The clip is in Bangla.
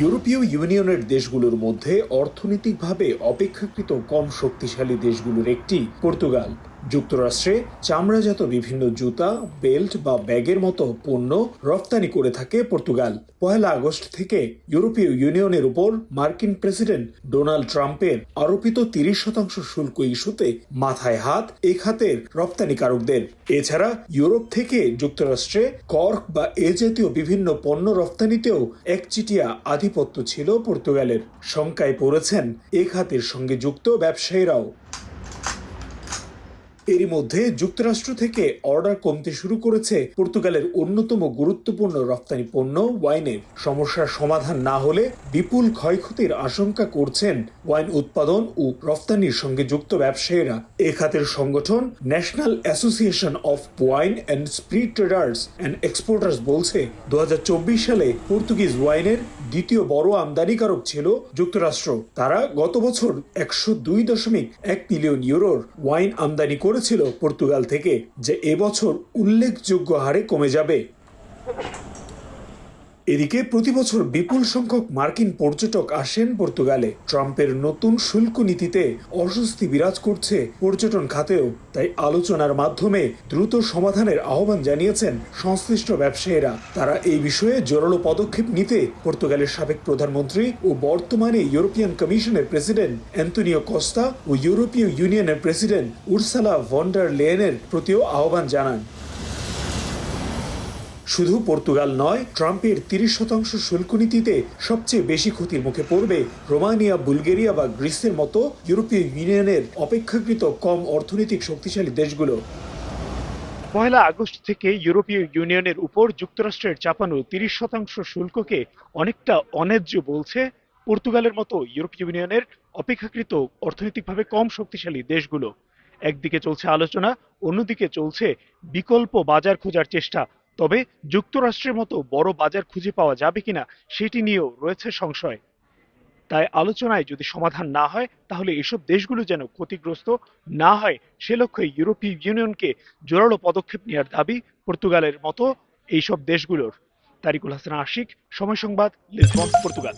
ইউরোপীয় ইউনিয়নের দেশগুলোর মধ্যে অর্থনৈতিকভাবে অপেক্ষাকৃত কম শক্তিশালী দেশগুলোর একটি পর্তুগাল। যুক্তরাষ্ট্রে চামড়াজাত বিভিন্ন জুতা, বেল্ট বা ব্যাগের মতো পণ্য রপ্তানি করে থাকে পর্তুগাল। পয়লা আগস্ট থেকে ইউরোপীয় ইউনিয়নের উপর মার্কিন প্রেসিডেন্ট ডোনাল্ড ট্রাম্পের আরোপিত তিরিশ শতাংশ শুল্ক ইস্যুতে মাথায় হাত এই খাতের রপ্তানিকারকদের। এছাড়া ইউরোপ থেকে যুক্তরাষ্ট্রে কর্ক বা এ জাতীয় বিভিন্ন পণ্য রপ্তানিতেও একচিটিয়া আধিপত্য ছিল পর্তুগালের। শঙ্কায় পড়েছেন এ খাতের সঙ্গে যুক্ত ব্যবসায়ীরাও। এরই মধ্যে যুক্তরাষ্ট্র থেকে অর্ডার কমতে শুরু করেছে পর্তুগালের অন্যতম গুরুত্বপূর্ণ রপ্তানি পণ্য ওয়াইনের। সমস্যার সমাধান না হলে বিপুল ক্ষয়ক্ষতির আশঙ্কা করছেন ওয়াইন উৎপাদন ও রপ্তানির সঙ্গে যুক্ত ব্যবসায়ীরা। এ খাতের সংগঠন national association of wine and spirit traders and exporters বলছে দু হাজার চব্বিশ সালে পর্তুগিজ ওয়াইনের দ্বিতীয় বড় আমদানিকারক ছিল যুক্তরাষ্ট্র। তারা গত বছর একশো দুই দশমিক এক মিলিয়ন ইউরোর ওয়াইন আমদানি করেছিল পর্তুগাল থেকে যে এবছর উল্লেখযোগ্য হারে কমে যাবে। এদিকে প্রতি বছর বিপুল সংখ্যক মার্কিন পর্যটক আসেন পর্তুগালে। ট্রাম্পের নতুন শুল্ক নীতিতে অস্বস্তি বিরাজ করছে পর্যটন খাতেও। তাই আলোচনার মাধ্যমে দ্রুত সমাধানের আহ্বান জানিয়েছেন সংশ্লিষ্ট ব্যবসায়ীরা। তারা এই বিষয়ে জোরালো পদক্ষেপ নিতে পর্তুগালের সাবেক প্রধানমন্ত্রী ও বর্তমানে ইউরোপিয়ান কমিশনের প্রেসিডেন্ট অ্যান্তনিও কস্তা ও ইউরোপীয় ইউনিয়নের প্রেসিডেন্ট উর্সালা ভন্ডার লেয়েনের প্রতিও আহ্বান জানান। শুধু পর্তুগাল নয়, ট্রাম্পের তিরিশ শতাংশ শুল্ক নীতিতে সবচেয়ে বেশি ক্ষতির মুখে পড়বে রোমানিয়া, বুলগেরিয়া বা গ্রিসের মতো ইউরোপীয় ইউনিয়নের অপেক্ষাকৃত কম অর্থনৈতিক শক্তিশালী দেশগুলো। পয়লা আগস্ট থেকে ইউরোপীয় ইউনিয়নের উপর যুক্তরাষ্ট্রের চাপানো তিরিশ শতাংশ শুল্ককে অনেকটা অন্যায্য বলছে পর্তুগালের মতো ইউরোপীয় ইউনিয়নের অপেক্ষাকৃত অর্থনৈতিকভাবে কম শক্তিশালী দেশগুলো। একদিকে চলছে আলোচনা, অন্যদিকে চলছে বিকল্প বাজার খোঁজার চেষ্টা তবে যুক্তরাষ্ট্রের মতো বড় বাজার খুঁজে পাওয়া যাবে কিনা সেটি নিয়েও রয়েছে সংশয়। তাই আলোচনায় যদি সমাধান না হয়, তাহলে এসব দেশগুলো যেন ক্ষতিগ্রস্ত না হয়, সে লক্ষ্যে ইউরোপীয় ইউনিয়নকে জোরালো পদক্ষেপ নেওয়ার দাবি পর্তুগালের মতো এইসব দেশগুলোর। তারিকুল হাসান আশিক, সময় সংবাদ, লিসবন, পর্তুগাল।